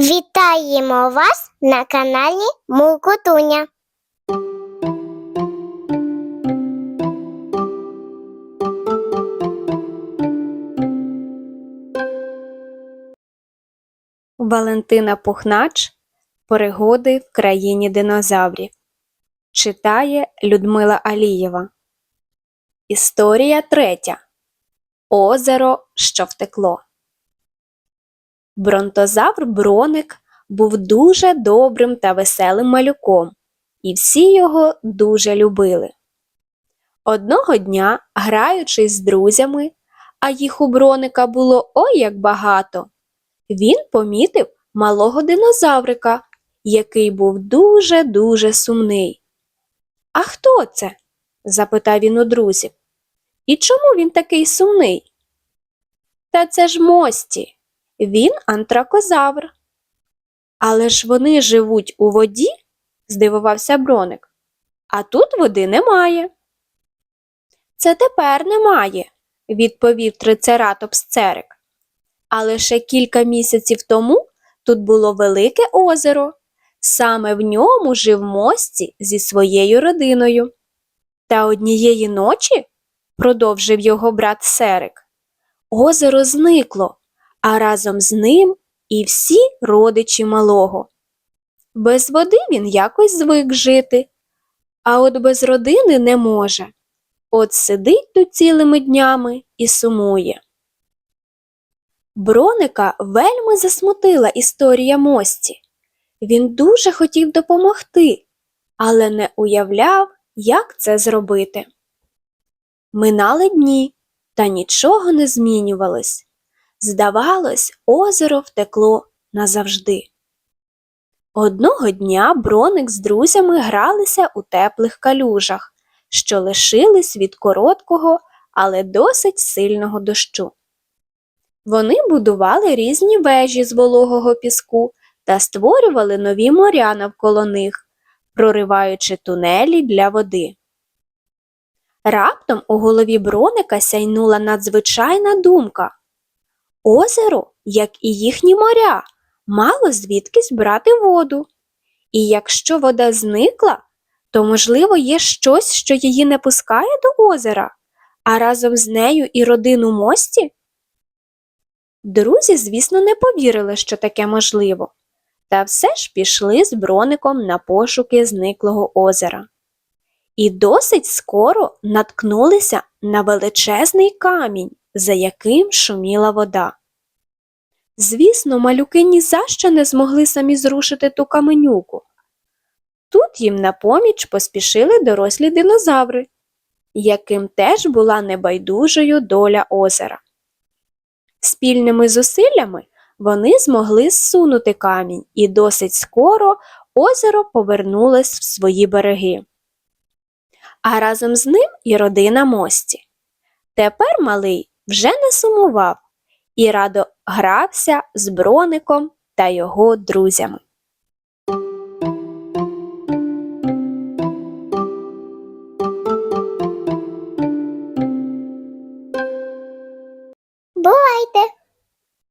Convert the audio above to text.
Вітаємо вас на каналі Мукутуня. Валентина Пухнач Перегоди в країні динозаврів. Читає Людмила Алієва. Історія третя. Озеро, що втекло. Бронтозавр Броник був дуже добрим та веселим малюком, і всі його дуже любили. Одного дня, граючись з друзями, а їх у броника було ой як багато, він помітив малого динозаврика, який був дуже-дуже сумний. А хто це? запитав він у друзів. І чому він такий сумний? Та це ж мості. Він антракозавр. Але ж вони живуть у воді? здивувався броник. А тут води немає. Це тепер немає, відповів трицератопс церик. Але ще кілька місяців тому тут було велике озеро. Саме в ньому жив мості зі своєю родиною. Та однієї ночі, продовжив його брат Серик, озеро зникло, а разом з ним і всі родичі малого. Без води він якось звик жити, а от без родини не може. От сидить тут цілими днями і сумує. Броника вельми засмутила історія мості. Він дуже хотів допомогти, але не уявляв, як це зробити. Минали дні, та нічого не змінювалось. Здавалось, озеро втекло назавжди. Одного дня броник з друзями гралися у теплих калюжах, що лишились від короткого, але досить сильного дощу. Вони будували різні вежі з вологого піску та створювали нові моря навколо них, прориваючи тунелі для води. Раптом у голові броника сяйнула надзвичайна думка. Озеро, як і їхні моря, мало звідкись брати воду. І якщо вода зникла, то, можливо, є щось, що її не пускає до озера, а разом з нею і родину мості? Друзі, звісно, не повірили, що таке можливо, та все ж пішли з броником на пошуки зниклого озера. І досить скоро наткнулися на величезний камінь, за яким шуміла вода. Звісно, малюки ні за що не змогли самі зрушити ту каменюку. Тут їм на поміч поспішили дорослі динозаври, яким теж була небайдужою доля озера. Спільними зусиллями вони змогли зсунути камінь, і досить скоро озеро повернулось в свої береги. А разом з ним і родина мості. Тепер малий вже не сумував і радо грався з броником та його друзями.